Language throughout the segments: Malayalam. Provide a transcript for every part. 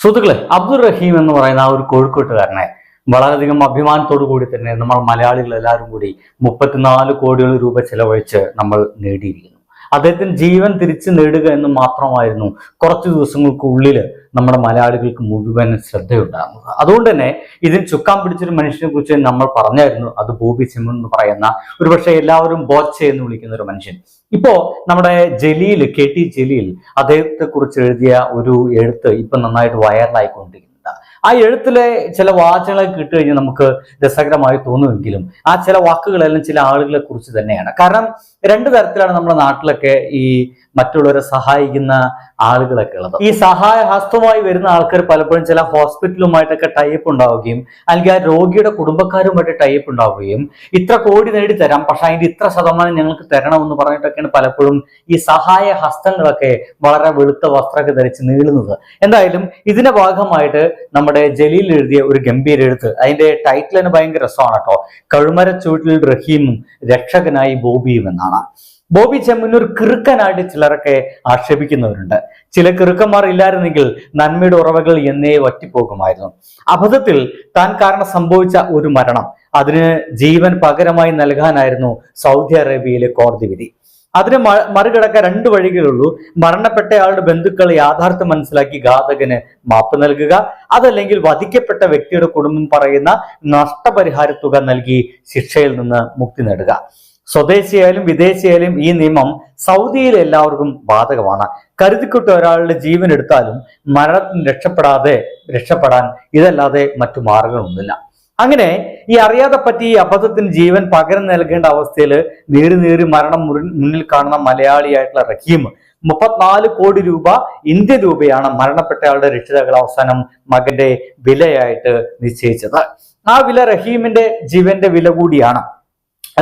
സുഹൃത്തുക്കളെ അബ്ദുൾ റഹീം എന്ന് പറയുന്ന ആ ഒരു കോഴിക്കോട്ടുകാരനെ വളരെയധികം അഭിമാനത്തോടു കൂടി തന്നെ നമ്മൾ മലയാളികൾ എല്ലാവരും കൂടി മുപ്പത്തിനാല് കോടികൾ രൂപ ചെലവഴിച്ച് നമ്മൾ നേടിയിരിക്കുന്നു. അദ്ദേഹത്തിന് ജീവൻ തിരിച്ചു നേടുക എന്ന് മാത്രമായിരുന്നു കുറച്ച് ദിവസങ്ങൾക്കുള്ളിൽ നമ്മുടെ മലയാളികൾക്ക് മുഴുവൻ ശ്രദ്ധയുണ്ടാകുന്നത്. അതുകൊണ്ട് തന്നെ ഇതിൽ ചുക്കാൻ പിടിച്ചൊരു മനുഷ്യനെ കുറിച്ച് നമ്മൾ പറഞ്ഞായിരുന്നു അത് ബോബി സിമൻ എന്ന് പറയുന്ന ഒരുപക്ഷെ എല്ലാവരും ബോച്ചെ എന്ന് വിളിക്കുന്ന ഒരു മനുഷ്യൻ. ഇപ്പോ നമ്മുടെ ജലീൽ കെ ടി ജലീൽ അദ്ദേഹത്തെ കുറിച്ച് എഴുതിയ ഒരു എഴുത്ത് ഇപ്പൊ നന്നായിട്ട് വൈറലായിക്കൊണ്ടിരിക്കുന്നുണ്ട്. ആ എഴുത്തിലെ ചില വാചകങ്ങൾ കിട്ടുകഴിഞ്ഞാൽ നമുക്ക് രസകരമായി തോന്നുമെങ്കിലും ആ ചില വാക്കുകളെല്ലാം ചില ആളുകളെ കുറിച്ച് തന്നെയാണ്. കാരണം രണ്ടു തരത്തിലാണ് നമ്മുടെ നാട്ടിലൊക്കെ ഈ മറ്റുള്ളവരെ സഹായിക്കുന്ന ആളുകളൊക്കെ ഉള്ളത്. ഈ സഹായ ഹസ്തമായി വരുന്ന ആൾക്കാർ പലപ്പോഴും ചില ഹോസ്പിറ്റലുമായിട്ടൊക്കെ ടൈപ്പ് ഉണ്ടാവുകയും അല്ലെങ്കിൽ ആ രോഗിയുടെ കുടുംബക്കാരുമായിട്ട് ടൈപ്പ് ഉണ്ടാവുകയും ഇത്ര കോടി നേടി തരാം പക്ഷെ അതിന്റെ ഇത്ര ശതമാനം ഞങ്ങൾക്ക് തരണമെന്ന് പറഞ്ഞിട്ടൊക്കെയാണ് പലപ്പോഴും ഈ സഹായ ഹസ്തങ്ങളൊക്കെ വളരെ വെളുത്ത വസ്ത്രമൊക്കെ ധരിച്ച് നീളുന്നത്. എന്തായാലും ഇതിന്റെ ഭാഗമായിട്ട് നമ്മുടെ ജലീൽ എഴുതിയ ഒരു ഗംഭീര എഴുത്ത് അതിന്റെ ടൈറ്റിൽ തന്നെ ഭയങ്കര രസമാണ് കേട്ടോ. കഴുമരച്ചൂട്ടിൽ റഹീമും രക്ഷകനായി ബോബിയും എന്നാണ്. ബോബി ചെമ്മന്നൂർ കിറുക്കനായിട്ട് ചിലരൊക്കെ ആക്ഷേപിക്കുന്നവരുണ്ട്. ചില കിറുക്കന്മാർ ഇല്ലായിരുന്നെങ്കിൽ നന്മയുടെ ഉറവകൾ എന്നേ വറ്റിപ്പോകുമായിരുന്നു. അബദ്ധത്തിൽ താൻ കാരണം സംഭവിച്ച ഒരു മരണം. അതിന് ജീവൻ പകരമായി നൽകാനായിരുന്നു സൗദി അറേബ്യയിലെ കോടതി വിധി. അതിന് മറികടക്കാൻ രണ്ട് വഴികളുള്ളൂ മരണപ്പെട്ടയാളുടെ ബന്ധുക്കൾ യാഥാർത്ഥ്യം മനസ്സിലാക്കി ഘാതകന് മാപ്പ് നൽകുക. അതല്ലെങ്കിൽ വധിക്കപ്പെട്ട വ്യക്തിയുടെ കുടുംബം പറയുന്ന നഷ്ടപരിഹാര തുക നൽകി ശിക്ഷയിൽ നിന്ന് മുക്തി നേടുക. സ്വദേശിയായാലും വിദേശിയായാലും ഈ നിയമം സൗദിയിൽ എല്ലാവർക്കും ബാധകമാണ്. കരുതിക്കുട്ട ഒരാളുടെ ജീവൻ എടുത്താലും മരണത്തിന് രക്ഷപ്പെടാതെ രക്ഷപ്പെടാൻ ഇതല്ലാതെ മറ്റു മാർഗങ്ങളൊന്നുമില്ല. അങ്ങനെ ഈ അറിയാതെ പറ്റി ഈ അബദ്ധത്തിന് ജീവൻ പകരം നൽകേണ്ട അവസ്ഥയിൽ നീറി നേരി മരണം മുന്നിൽ കാണുന്ന മലയാളിയായിട്ടുള്ള റഹീം മുപ്പത്തിനാല് കോടി രൂപ ഇന്ത്യ രൂപയാണ് മരണപ്പെട്ടയാളുടെ രക്ഷിതാക്കൾ അവസാനം മകന്റെ വിലയായിട്ട് നിശ്ചയിച്ചത്. ആ വില റഹീമിന്റെ ജീവന്റെ വില കൂടിയാണ്.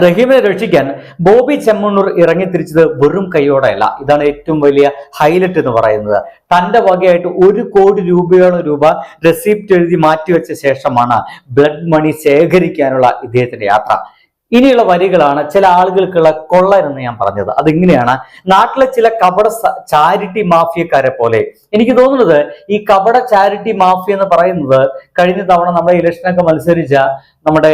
റഹീമിനെ രക്ഷിക്കാൻ ബോബി ചെമ്മണ്ണൂർ ഇറങ്ങി തിരിച്ചത് വെറും കൈയോടെയല്ല. ഇതാണ് ഏറ്റവും വലിയ ഹൈലൈറ്റ് എന്ന് പറയുന്നത്. തന്റെ വകയായിട്ട് ഒരു കോടി രൂപയോളം രൂപ റെസിപ്റ്റ് എഴുതി മാറ്റിവെച്ച ശേഷമാണ് ബ്ലഡ് മണി ശേഖരിക്കാനുള്ള ഇദ്ദേഹത്തിന്റെ യാത്ര. ഇനിയുള്ള വരികളാണ് ചില ആളുകൾക്കുള്ള കൊള്ള എന്ന് ഞാൻ പറഞ്ഞത്. അതിങ്ങനെയാണ് നാട്ടിലെ ചില കപട ചാരിറ്റി മാഫിയക്കാരെ പോലെ. എനിക്ക് തോന്നുന്നത് ഈ കപട ചാരിറ്റി മാഫിയ എന്ന് പറയുന്നത് കഴിഞ്ഞ തവണ നമ്മുടെ ഇലക്ഷനൊക്കെ മത്സരിച്ച നമ്മുടെ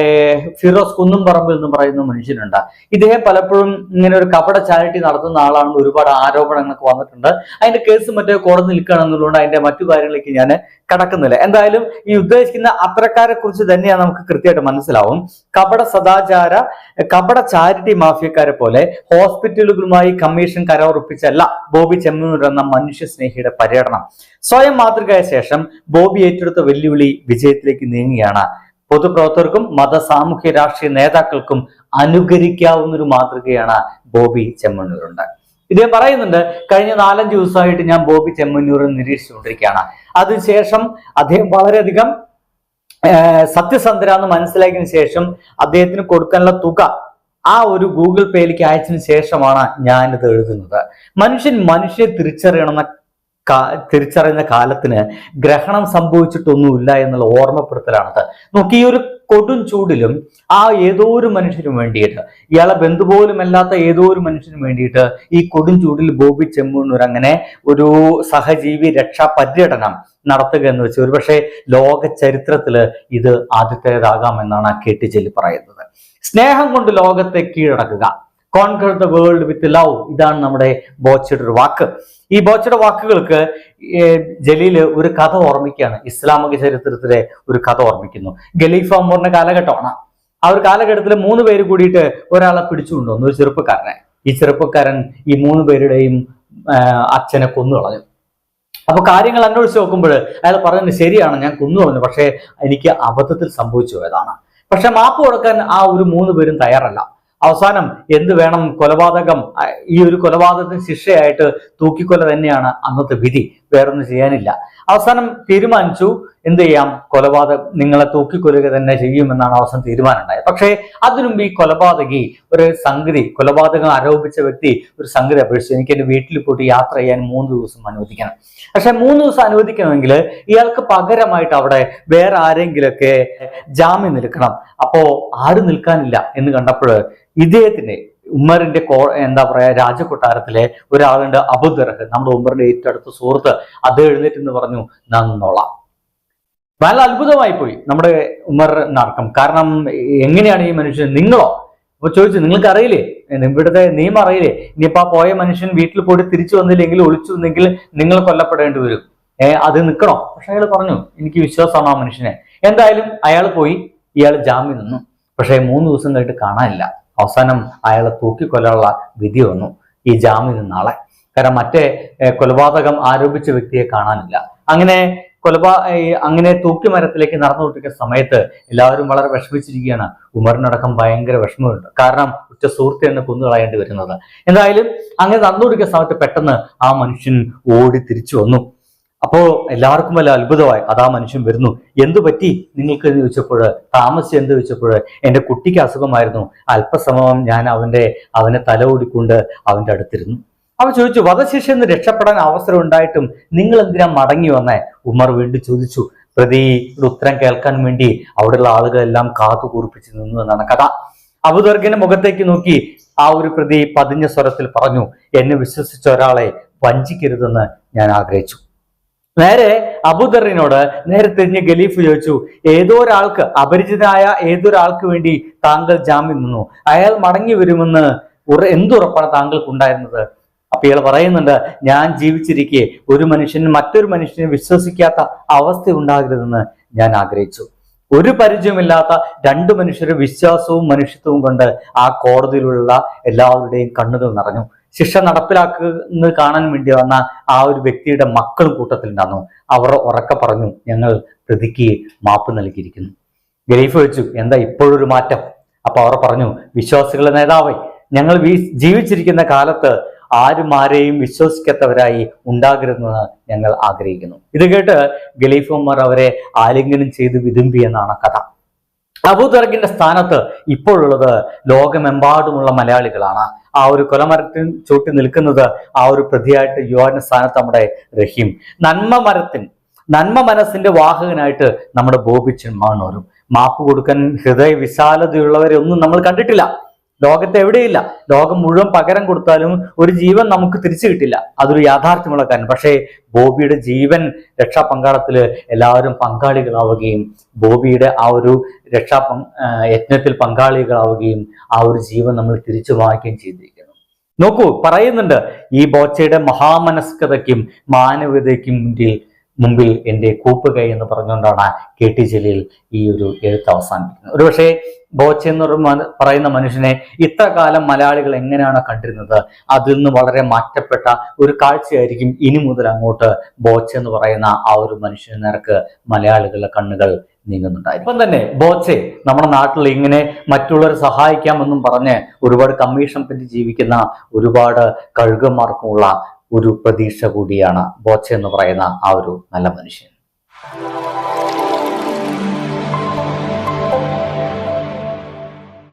ഫിറോസ് കുന്നുംപറമ്പ് എന്ന് പറയുന്ന മനുഷ്യനുണ്ട്. ഇദ്ദേഹം പലപ്പോഴും ഇങ്ങനെ ഒരു കപട ചാരിറ്റി നടത്തുന്ന ആളാണെന്ന് ഒരുപാട് ആരോപണങ്ങളൊക്കെ വന്നിട്ടുണ്ട്. അതിന്റെ കേസ് മറ്റേ കോടതി നിൽക്കുകയാണെന്നുള്ളതുകൊണ്ട് അതിന്റെ മറ്റു കാര്യങ്ങളിലേക്ക് ഞാൻ കടക്കുന്നില്ല. എന്തായാലും ഈ ഉദ്ദേശിക്കുന്ന അത്തരക്കാരെ കുറിച്ച് തന്നെയാണ് നമുക്ക് കൃത്യമായിട്ട് മനസ്സിലാവും. കപട സദാചാര കപട ചാരിറ്റി മാഫിയക്കാരെ പോലെ ഹോസ്പിറ്റലുകളുമായി കമ്മീഷൻ കരാറുറപ്പിച്ചല്ല ബോബി ചെമ്മൂർ എന്ന മനുഷ്യ സ്നേഹിയുടെ പര്യടനം. സ്വയം മാതൃകയായ ശേഷം ബോബി ഏറ്റെടുത്ത വെല്ലുവിളി വിജയത്തിലേക്ക് നീങ്ങുകയാണ്. പൊതുപ്രവർത്തകർക്കും മത സാമൂഹ്യ രാഷ്ട്രീയ നേതാക്കൾക്കും അനുകരിക്കാവുന്ന ഒരു മാതൃകയാണ് ബോബി ചെമ്മണ്ണൂരുണ്ട് ഇദ്ദേഹം പറയുന്നുണ്ട് കഴിഞ്ഞ നാലഞ്ച് ദിവസമായിട്ട് ഞാൻ ബോബി ചെമ്മന്നൂർ നിരീക്ഷിച്ചുകൊണ്ടിരിക്കുകയാണ്. അതിനുശേഷം അദ്ദേഹം വളരെയധികം സത്യസന്ധരാന്ന് മനസ്സിലാക്കിയതിനു ശേഷം അദ്ദേഹത്തിന് കൊടുക്കാനുള്ള തുക ആ ഒരു ഗൂഗിൾ പേയിലേക്ക് അയച്ചതിന് ശേഷമാണ് ഞാനിത് ഇത് എഴുതുന്നത്. മനുഷ്യൻ മനുഷ്യനെ തിരിച്ചറിയണമെന്ന തിരിച്ചറിയുന്ന കാലത്തിന് ഗ്രഹണം സംഭവിച്ചിട്ടൊന്നുമില്ല എന്നുള്ള ഓർമ്മപ്പെടുത്തലാണത്. നോക്കി ഈ ഒരു കൊടും ചൂടിലും ആ ഏതോ ഒരു മനുഷ്യന് വേണ്ടിയിട്ട് ഇയാളെ ബന്ധു പോലും അല്ലാത്ത ഏതോ ഒരു മനുഷ്യന് വേണ്ടിയിട്ട് ഈ കൊടും ചൂടിൽ ബോബി ചെമ്മൂന്നൂർ അങ്ങനെ ഒരു സഹജീവി രക്ഷാ പര്യടനം നടത്തുക എന്ന് വെച്ച് ഒരുപക്ഷെ ലോക ചരിത്രത്തിൽ ഇത് ആദ്യത്തേതാകാമെന്നാണ് കെ ടി ജലി പറയുന്നത്. സ്നേഹം കൊണ്ട് ലോകത്തെ കീഴടക്കുക. Conquer the world with love ഇതാണ് നമ്മുടെ ബോച്ചയുടെ ഒരു വാക്ക്. ഈ ബോച്ചയുടെ വാക്കുകൾക്ക് ജലീൽ ഒരു കഥ ഓർമ്മിക്കുകയാണ്. ഇസ്ലാമിക ചരിത്രത്തിലെ ഒരു കഥ ഓർമ്മിക്കുന്നു. ഖലീഫ ഉമറിന്റെ കാലഘട്ടമാണ്. ആ ഒരു കാലഘട്ടത്തിൽ മൂന്ന് പേര് കൂടിയിട്ട് ഒരാളെ പിടിച്ചുകൊണ്ടുവന്നു ഒരു ചെറുപ്പക്കാരനെ. ഈ ചെറുപ്പക്കാരൻ ഈ മൂന്ന് പേരുടെയും അച്ഛനെ കൊന്നു കളഞ്ഞു. അപ്പൊ കാര്യങ്ങൾ അന്വേഷിച്ച് നോക്കുമ്പോൾ അയാൾ പറഞ്ഞത് ശരിയാണ് ഞാൻ കൊന്നു കളഞ്ഞു പക്ഷേ എനിക്ക് അബദ്ധത്തിൽ സംഭവിച്ചു പോയതാണ്. പക്ഷെ മാപ്പ് കൊടുക്കാൻ ആ ഒരു മൂന്ന് പേരും തയ്യാറല്ല. അവസാനം എന്ത് വേണം കൊലപാതകം ഈ ഒരു കൊലപാതകത്തിന് ശിക്ഷയായിട്ട് തൂക്കിക്കൊല തന്നെയാണ് അന്നത്തെ വിധി. വേറൊന്നും ചെയ്യാനില്ല. അവസാനം തീരുമാനിച്ചു എന്ത് ചെയ്യാം? കൊലപാതകം നിങ്ങളെ തൂക്കിക്കൊല്ലുക തന്നെ ചെയ്യുമെന്നാണ് അവസാനം തീരുമാനം ഉണ്ടായത് പക്ഷേ അതിനുമുമ്പ് ഈ കൊലപാതകി ഒരു സംഗതി കൊലപാതകം ആരോപിച്ച വ്യക്തി ഒരു സംഗതി അപേക്ഷിച്ചു. എനിക്ക് എന്റെ വീട്ടിൽ പോയിട്ട് യാത്ര ചെയ്യാൻ മൂന്ന് ദിവസം അനുവദിക്കണം. പക്ഷെ മൂന്ന് ദിവസം അനുവദിക്കണമെങ്കിൽ ഇയാൾക്ക് പകരമായിട്ട് അവിടെ വേറെ ആരെങ്കിലൊക്കെ ജാമ്യം നിൽക്കണം. അപ്പോ ആരും നിൽക്കാനില്ല എന്ന് കണ്ടപ്പോൾ ഇദ്ദേഹത്തിന് ഉമ്മറിന്റെ കോ എന്താ പറയാ രാജകൊട്ടാരത്തിലെ ഒരാളുണ്ട് അബുദർഹ്. നമ്മുടെ ഉമ്മറിന്റെ ഏറ്റവും അടുത്ത സുഹൃത്ത്. അത് എഴുന്നേറ്റ് എന്ന് പറഞ്ഞു നന്നോളാം. നല്ല അത്ഭുതമായി പോയി നമ്മുടെ ഉമർ നടക്കും കാരണം എങ്ങനെയാണ് ഈ മനുഷ്യൻ? നിങ്ങളോ? അപ്പൊ ചോദിച്ചു നിങ്ങൾക്ക് അറിയില്ലേ? ഇവിടുത്തെ നിയമം അറിയില്ലേ? ഇനിയിപ്പോ ആ പോയ മനുഷ്യൻ വീട്ടിൽ പോയിട്ട് തിരിച്ചു വന്നില്ലെങ്കിൽ ഒളിച്ചു വന്നെങ്കിൽ നിങ്ങൾ കൊല്ലപ്പെടേണ്ടി വരും. ഏഹ് അത് നിൽക്കണോ പക്ഷെ അയാൾ പറഞ്ഞു എനിക്ക് വിശ്വാസമാണ് ആ മനുഷ്യനെ. എന്തായാലും അയാൾ പോയി ഇയാൾ ജാമ്യം നിന്നു. പക്ഷേ മൂന്ന് ദിവസം കഴിഞ്ഞിട്ട് കാണാനില്ല. അവസാനം അയാളെ തൂക്കിക്കൊല്ലാനുള്ള വിധി വന്നു. ഈ ജാമ്യം നാളെ. കാരണം മറ്റേ കൊലപാതകം ആരോപിച്ച വ്യക്തിയെ കാണാനില്ല. അങ്ങനെ കൊലപാ അങ്ങനെ തൂക്കി മരത്തിലേക്ക് നടന്നു കൊടുക്കുന്ന സമയത്ത് എല്ലാവരും വളരെ വിഷമിച്ചിരിക്കുകയാണ്. ഉമറിനടക്കം ഭയങ്കര വിഷമമുണ്ട്. കാരണം ഉറ്റ സുഹൃത്തെയാണ് കൊന്നുകളയേണ്ടി വരുന്നത്. എന്തായാലും അങ്ങനെ നടന്നു കൊടുക്കുന്ന സമയത്ത് പെട്ടെന്ന് ആ മനുഷ്യൻ ഓടി തിരിച്ചു വന്നു. അപ്പോ എല്ലാവർക്കും വല്ല അത്ഭുതമായി അതാ മനുഷ്യൻ വരുന്നു. എന്തു പറ്റി? നിങ്ങൾക്ക് എന്ന് ചോദിച്ചപ്പോൾ താമസിച്ച് എന്ത് ചോദിച്ചപ്പോൾ എന്റെ കുട്ടിക്ക് അസുഖമായിരുന്നു. അല്പസമയം ഞാൻ അവന്റെ അവനെ തല ഓടിക്കൊണ്ട് അവന്റെ അടുത്തിരുന്നു. അവൻ ചോദിച്ചു വധശിക്ഷ നിന്ന് രക്ഷപ്പെടാൻ അവസരം ഉണ്ടായിട്ടും നിങ്ങൾ എന്തിനാ മടങ്ങി വന്നേ? ഉമർ വീണ്ടും ചോദിച്ചു പ്രതി ഉത്തരം കേൾക്കാൻ വേണ്ടി അവിടെയുള്ള ആളുകളെല്ലാം കാത്തു കൂർപ്പിച്ച് നിന്നു എന്നാണ് കഥ. അബുദർഗിന്റെ മുഖത്തേക്ക് നോക്കി ആ ഒരു പ്രതി പതിഞ്ഞ സ്വരത്തിൽ പറഞ്ഞു എന്നെ വിശ്വസിച്ച ഒരാളെ വഞ്ചിക്കരുതെന്ന് ഞാൻ ആഗ്രഹിച്ചു. നേരെ അബുദറിനോട് നേരെ തിരിഞ്ഞ് ഗലീഫ് ചോദിച്ചു ഏതോ ഒരാൾക്ക് അപരിചിതനായ ഏതൊരാൾക്ക് വേണ്ടി താങ്കൾ ജാമ്യം നിന്നു? അയാൾ മടങ്ങി വരുമെന്ന് എന്തുറപ്പാണ് താങ്കൾക്ക് ഉണ്ടായിരുന്നത് അപ്പൊ ഇയാൾ പറയുന്നുണ്ട് ഞാൻ ജീവിച്ചിരിക്കെ ഒരു മനുഷ്യന് മറ്റൊരു മനുഷ്യനെ വിശ്വസിക്കാത്ത അവസ്ഥ ഉണ്ടാകരുതെന്ന് ഞാൻ ആഗ്രഹിച്ചു. ഒരു പരിചയമില്ലാത്ത രണ്ട് മനുഷ്യരുടെ വിശ്വാസവും മനുഷ്യത്വവും കൊണ്ട് ആ കോടതിയിലുള്ള എല്ലാവരുടെയും കണ്ണുകൾ നിറഞ്ഞു. ശിക്ഷ നടപ്പിലാക്കുന്നത് കാണാൻ വേണ്ടി വന്ന ആ ഒരു വ്യക്തിയുടെ മക്കളും കൂട്ടത്തിലുണ്ടായിരുന്നു. അവർ ഉറക്ക പറഞ്ഞു ഞങ്ങൾ പ്രതിക്ക് മാപ്പ് നൽകിയിരിക്കുന്നു. ഗലീഫ് വെച്ചു എന്താ ഇപ്പോഴൊരു മാറ്റം? അപ്പൊ അവർ പറഞ്ഞു വിശ്വാസികളുടെ നേതാവേ ഞങ്ങൾ ജീവിച്ചിരിക്കുന്ന കാലത്ത് ആരും ആരെയും വിശ്വസിക്കാത്തവരായി ഉണ്ടാകരുതെന്ന് ഞങ്ങൾ ആഗ്രഹിക്കുന്നു. ഇത് കേട്ട് ഗലീഫ് ഉമർ അവരെ ആലിംഗനം ചെയ്ത് വിതുമ്പി എന്നാണ് കഥ. അബൂദർഗിന്റെ സ്ഥാനത്ത് ഇപ്പോഴുള്ളത് ലോകമെമ്പാടുമുള്ള മലയാളികളാണ്. ആ ഒരു കൊലമരത്തിൽ ചൂട്ടി നിൽക്കുന്നത് ആ ഒരു പ്രതിയായിട്ട് യുവാന്റെ സ്ഥാനത്ത് നമ്മുടെ റഹീം. നന്മ മരത്തിന് നന്മ മനസ്സിന്റെ വാഹകനായിട്ട് നമ്മുടെ ബോബിച്ചൻ മാണോരും മാപ്പ് കൊടുക്കാൻ ഹൃദയ വിശാലതയുള്ളവരെ ഒന്നും നമ്മൾ കണ്ടിട്ടില്ല. ലോകത്ത് എവിടെയില്ല. ലോകം മുഴുവൻ പകരം കൊടുത്താലും ഒരു ജീവൻ നമുക്ക് തിരിച്ചു കിട്ടില്ല. അതൊരു യാഥാർത്ഥ്യമുള്ള കാര്യം. പക്ഷേ ബോബിയുടെ ജീവൻ രക്ഷാ പങ്കാളത്തിൽ എല്ലാവരും പങ്കാളികളാവുകയും ബോബിയുടെ ആ ഒരു രക്ഷാ യജ്ഞത്തിൽ പങ്കാളികളാവുകയും ആ ഒരു ജീവൻ നമ്മൾ തിരിച്ചു വാങ്ങിക്കുകയും ചെയ്തിരിക്കുന്നു. നോക്കൂ പറയുന്നുണ്ട് ഈ ബോച്ചയുടെ മഹാമനസ്കതയ്ക്കും മാനവികതയ്ക്കും മുന്നിൽ മുമ്പിൽ എന്റെ കൂപ്പുകൈ എന്ന് പറഞ്ഞുകൊണ്ടാണ് കെ ടി ജലീൽ ഈ ഒരു എഴുത്ത് അവസാനിപ്പിക്കുന്നത്. ഒരുപക്ഷെ ബോച്ച എന്ന് പറയുന്ന മനുഷ്യനെ ഇത്ര കാലം മലയാളികൾ എങ്ങനെയാണ് കണ്ടിരുന്നത്? അതിൽ നിന്ന് വളരെ മാറ്റപ്പെട്ട ഒരു കാഴ്ചയായിരിക്കും ഇനി മുതൽ അങ്ങോട്ട് ബോച്ച എന്ന് പറയുന്ന ആ ഒരു മനുഷ്യന് നേർക്ക് മലയാളികളുടെ കണ്ണുകൾ നീങ്ങുന്നുണ്ടായിരുന്നു ഇപ്പം തന്നെ ബോച്ചെ നമ്മുടെ നാട്ടിൽ ഇങ്ങനെ മറ്റുള്ളവരെ സഹായിക്കാമെന്നും പറഞ്ഞ് ഒരുപാട് കമ്മീഷൻ പറ്റി ജീവിക്കുന്ന ഒരുപാട് കഴുകന്മാർക്കുമുള്ള ഒരു പ്രതീക്ഷ കൂടിയാണ് ബോച്ച എന്ന് പറയുന്ന ആ ഒരു നല്ല മനുഷ്യൻ.